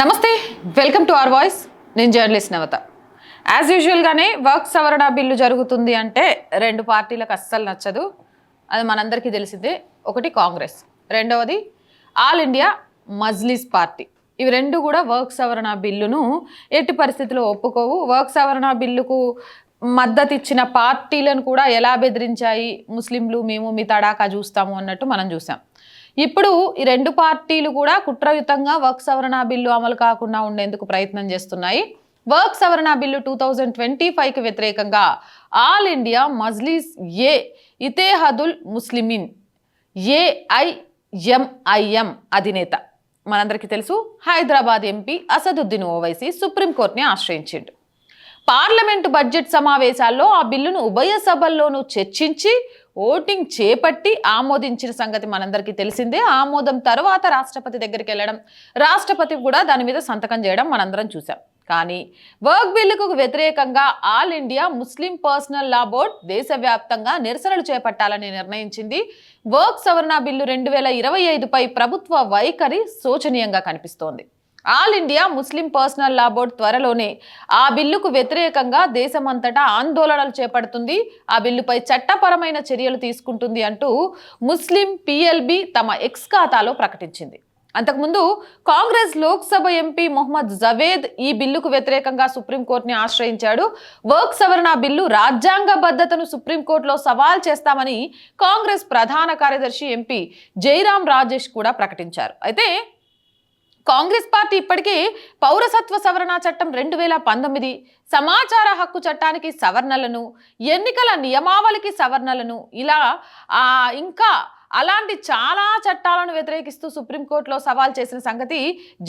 నమస్తే welcome to our voice. నేను journalist నవత. As యూజువల్గానే వర్క్ సవరణ బిల్లు జరుగుతుంది అంటే రెండు పార్టీలకు అస్సలు నచ్చదు. అది మనందరికీ తెలిసిందే. ఒకటి కాంగ్రెస్ రెండవది ఆల్ ఇండియా మజ్లిస్ పార్టీ. ఇవి రెండు కూడా వర్క్ సవరణ బిల్లును ఎట్టి పరిస్థితుల్లో ఒప్పుకోవు. వర్క్ సవరణ బిల్లుకు మద్దతు ఇచ్చిన పార్టీలను కూడా ఎలా బెదిరించాయి? ముస్లింలు మేము మీ తడాకా చూస్తాము అన్నట్టు మనం చూసాం. ఇప్పుడు ఈ రెండు పార్టీలు కూడా కుట్రయుతంగా వర్క్ సవరణ బిల్లు అమలు కాకుండా ఉండేందుకు ప్రయత్నం చేస్తున్నాయి. వర్క్ సవరణ బిల్లు టూ థౌజండ్ ట్వంటీ ఫైవ్కి వ్యతిరేకంగా All India Majlis e Ittehadul Muslimeen AIMIM అధినేత. మనందరికీ తెలుసు హైదరాబాద్ ఎంపీ అసదుద్దీన్ ఓవైసీ సుప్రీంకోర్టుని ఆశ్రయించిండు. పార్లమెంటు బడ్జెట్ సమావేశాల్లో ఆ బిల్లును ఉభయ సభల్లోనూ చర్చించి ఓటింగ్ చేపట్టి ఆమోదించిన సంగతి మనందరికీ తెలిసిందే. ఆమోదం తర్వాత రాష్ట్రపతి దగ్గరికి వెళ్ళడం. రాష్ట్రపతి కూడా దాని మీద సంతకం చేయడం మనందరం చూసాం కానీ వర్క్ బిల్లుకు వ్యతిరేకంగా all India Muslim personal law board దేశవ్యాప్తంగా నిరసనలు చేపట్టాలని నిర్ణయించింది. వర్క్ సవరణ బిల్లు రెండు వేల ఇరవై ఐదుపై ప్రభుత్వ వైఖరి శోచనీయంగా కనిపిస్తోంది. All India Muslim personal law board త్వరలోనే ఆ బిల్లుకు వ్యతిరేకంగా దేశమంతటా ఆందోళనలు చేపడుతుంది. ఆ బిల్లుపై చట్టపరమైన చర్యలు తీసుకుంటుంది అంటూ ముస్లిం పిఎల్బి తమ ఎక్స్ ఖాతాలో ప్రకటించింది. అంతకుముందు కాంగ్రెస్ లోక్సభ ఎంపీ మొహమ్మద్ జవేద్ ఈ బిల్లుకు వ్యతిరేకంగా సుప్రీంకోర్టుని ఆశ్రయించాడు. వర్క్ సవరణ బిల్లు రాజ్యాంగబద్ధతను సుప్రీంకోర్టులో సవాల్ చేస్తామని కాంగ్రెస్ ప్రధాన కార్యదర్శి ఎంపీ జైరాం రాజేష్ కూడా ప్రకటించారు. అయితే కాంగ్రెస్ పార్టీ ఇప్పటికీ పౌరసత్వ సవరణ చట్టం రెండు వేల పంతొమ్మిది సమాచార హక్కు చట్టానికి సవరణలను ఎన్నికల నియమావళికి సవరణలను ఇలా ఇంకా అలాంటి చాలా చట్టాలను వ్యతిరేకిస్తూ సుప్రీంకోర్టులో సవాల్ చేసిన సంగతి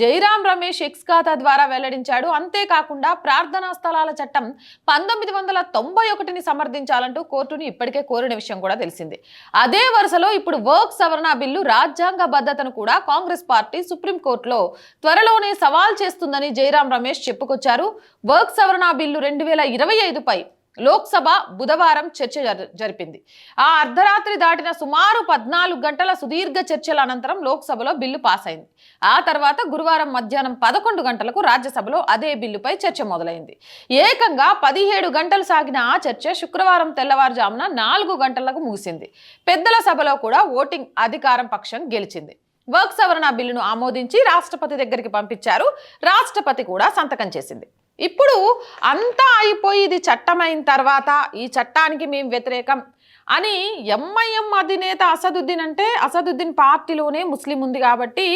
జైరాం రమేష్ ఎక్స్ ఖాతా ద్వారా వెల్లడించాడు. అంతేకాకుండా ప్రార్థనా స్థలాల చట్టం పంతొమ్మిది వందల తొంభై ఒకటిని సమర్థించాలంటూ కోర్టుని ఇప్పటికే కోరిన విషయం కూడా తెలిసింది. అదే వరుసలో ఇప్పుడు వర్క్ సవరణ బిల్లు రాజ్యాంగ బద్ధతను కూడా కాంగ్రెస్ పార్టీ సుప్రీంకోర్టులో త్వరలోనే సవాల్ చేస్తుందని జైరాం రమేష్ చెప్పుకొచ్చారు. వర్క్ సవరణ బిల్లు రెండు వేల ఇరవై ఐదుపై లోక్సభ బుధవారం చర్చ జరిపింది. ఆ అర్ధరాత్రి దాటిన సుమారు పద్నాలుగు గంటల సుదీర్ఘ చర్చల అనంతరం లోక్సభలో బిల్లు పాస్ అయింది. ఆ తర్వాత గురువారం మధ్యాహ్నం పదకొండు గంటలకు రాజ్యసభలో అదే బిల్లుపై చర్చ మొదలైంది. ఏకంగా పదిహేడు గంటలు సాగిన ఆ చర్చ శుక్రవారం తెల్లవారుజామున నాలుగు గంటలకు ముగిసింది. పెద్దల సభలో కూడా ఓటింగ్ అధికారం పక్షం గెలిచింది. వర్క్ సవరణ బిల్లును ఆమోదించి రాష్ట్రపతి దగ్గరికి పంపించారు. రాష్ట్రపతి కూడా సంతకం చేసింది. ఇప్పుడు అంతా అయిపోయి ఇది చట్టమైన తర్వాత ఈ చట్టానికి మేము వ్యతిరేకం అని ఎంఐఎం అధినేత అసదుద్దీన్ అంటే అసదుద్దీన్ పార్టీలోనే ముస్లిం ఉంది కాబట్టి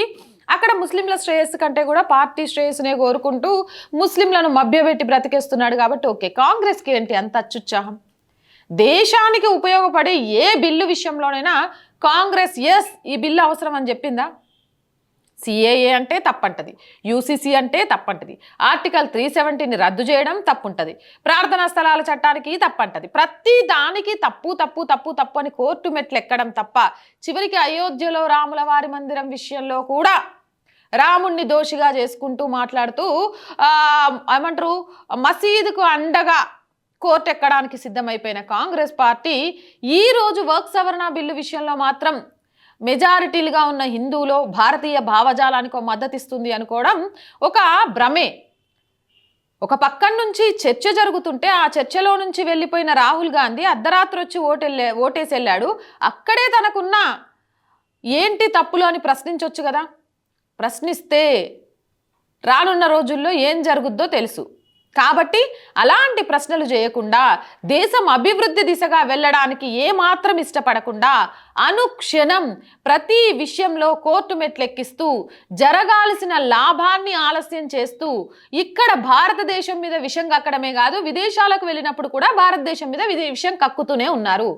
అక్కడ ముస్లింల శ్రేయస్సు కంటే కూడా పార్టీ శ్రేయస్సునే కోరుకుంటూ ముస్లింలను మభ్యపెట్టి బ్రతికేస్తున్నాడు కాబట్టి ఓకే. కాంగ్రెస్కి ఏంటి అంత అత్యుత్సాహం? దేశానికి ఉపయోగపడే ఏ బిల్లు విషయంలోనైనా కాంగ్రెస్ ఎస్ ఈ బిల్లు అవసరం అని చెప్పిందా సిఏఏ అంటే తప్పంటది యూసీసీ అంటే తప్పంటది ఆర్టికల్ త్రీ సెవెంటీని రద్దు చేయడం తప్పుంటది ప్రార్థనా స్థలాల చట్టానికి తప్పంటది ప్రతి దానికి తప్పు తప్పు తప్పు తప్పు అని కోర్టు మెట్లు ఎక్కడం తప్ప చివరికి అయోధ్యలో రాముల వారి మందిరం విషయంలో కూడా రాముణ్ణి దోషిగా చేసుకుంటూ మాట్లాడుతూ ఏమంటారు మసీదుకు అండగా కోర్టు ఎక్కడానికి సిద్ధమైపోయిన కాంగ్రెస్ పార్టీ ఈరోజు వర్క్ సవరణ బిల్లు విషయంలో మాత్రం మెజారిటీలుగా ఉన్న హిందువులో భారతీయ భావజాలానికి ఒక అనుకోవడం ఒక భ్రమే. ఒక పక్కన నుంచి చర్చ జరుగుతుంటే ఆ చర్చలో నుంచి వెళ్ళిపోయిన రాహుల్ గాంధీ అర్ధరాత్రి వచ్చి ఓటెళ్ళే ఓటేసి వెళ్ళాడు అక్కడే తనకున్న ఏంటి తప్పులు అని ప్రశ్నించవచ్చు కదా. ప్రశ్నిస్తే రానున్న రోజుల్లో ఏం జరుగుద్దో తెలుసు. కాబట్టి అలాంటి ప్రశ్నలు చేయకుండా దేశం అభివృద్ధి దిశగా వెళ్ళడానికి ఏమాత్రం ఇష్టపడకుండా అనుక్షణం ప్రతి విషయంలో కోర్టు మెట్లెక్కిస్తూ జరగాల్సిన లాభాన్ని ఆలస్యం చేస్తూ ఇక్కడ భారతదేశం మీద విషం కక్కడమే కాదు విదేశాలకు వెళ్ళినప్పుడు కూడా భారతదేశం మీద విషయం విషం కక్కుతూనే ఉన్నారు.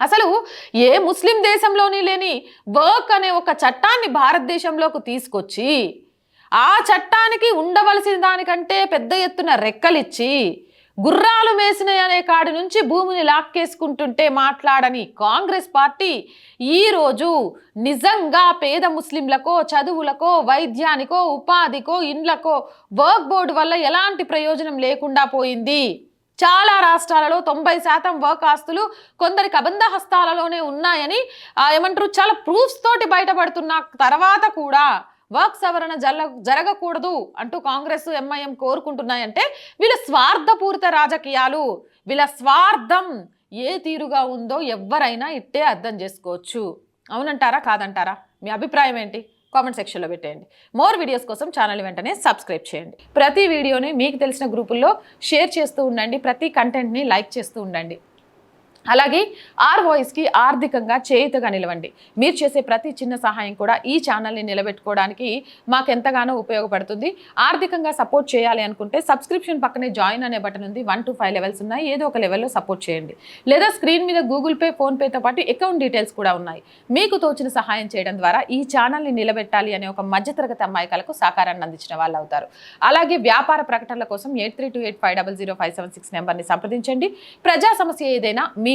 అసలు ఏ ముస్లిం దేశంలోని లేని వర్క్ అనే ఒక చట్టాన్ని భారతదేశంలోకి తీసుకొచ్చి ఆ చట్టానికి ఉండవలసిన దానికంటే పెద్ద ఎత్తున రెక్కలిచ్చి గుర్రాలు మేసినాయి అనే కాడి నుంచి భూమిని లాక్కేసుకుంటుంటే మాట్లాడని కాంగ్రెస్ పార్టీ ఈరోజు నిజంగా పేద ముస్లింలకో చదువులకో వైద్యానికో ఉపాధికో ఇండ్లకో వర్క్ బోర్డు వల్ల ఎలాంటి ప్రయోజనం లేకుండా పోయింది. చాలా రాష్ట్రాలలో తొంభై శాతం వర్క్ ఆస్తులు కొందరికి అబంధ హస్తాలలోనే ఉన్నాయని ఏమంటారు చాలా ప్రూఫ్స్ తోటి బయటపడుతున్న తర్వాత కూడా వాక్ సవరణ జల్ల జరగకూడదు అంటూ కాంగ్రెస్ ఎంఐఎం కోరుకుంటున్నాయంటే వీళ్ళ స్వార్థపూరిత రాజకీయాలు వీళ్ళ స్వార్థం ఏ తీరుగా ఉందో ఎవరైనా ఇట్టే అర్థం చేసుకోవచ్చు. అవునంటారా? కాదంటారా? మీ అభిప్రాయం ఏంటి? కామెంట్ సెక్షన్లో పెట్టేయండి. మోర్ వీడియోస్ కోసం ఛానల్ వెంటనే సబ్స్క్రైబ్ చేయండి. ప్రతి వీడియోని మీకు తెలిసిన గ్రూపుల్లో షేర్ చేస్తూ ఉండండి. ప్రతి కంటెంట్ని లైక్ చేస్తూ ఉండండి. అలాగే ఆర్ వాయిస్కి ఆర్థికంగా చేయుతగా నిలవండి. మీరు చేసే ప్రతి చిన్న సహాయం కూడా ఈ ఛానల్ని నిలబెట్టుకోవడానికి మాకు ఎంతగానో ఉపయోగపడుతుంది. ఆర్థికంగా సపోర్ట్ చేయాలి అనుకుంటే సబ్స్క్రిప్షన్ పక్కనే జాయిన్ అనే బటన్ ఉంది. వన్ టు ఫైవ్ లెవెల్స్ ఉన్నాయి. ఏదో ఒక లెవెల్లో సపోర్ట్ చేయండి. లేదా స్క్రీన్ మీద గూగుల్ పే ఫోన్పేతో పాటు అకౌంట్ డీటెయిల్స్ కూడా ఉన్నాయి. మీకు తోచిన సహాయం చేయడం ద్వారా ఈ ఛానల్ని నిలబెట్టాలి అనే ఒక మధ్యతరగతి అమ్మాయికలకు సహకారాన్ని అందించిన వాళ్ళు అవుతారు. అలాగే వ్యాపార ప్రకటనల కోసం eight three two eight five double zero five seven six నెంబర్ని సంప్రదించండి. ప్రజా సమస్య ఏదైనా మీ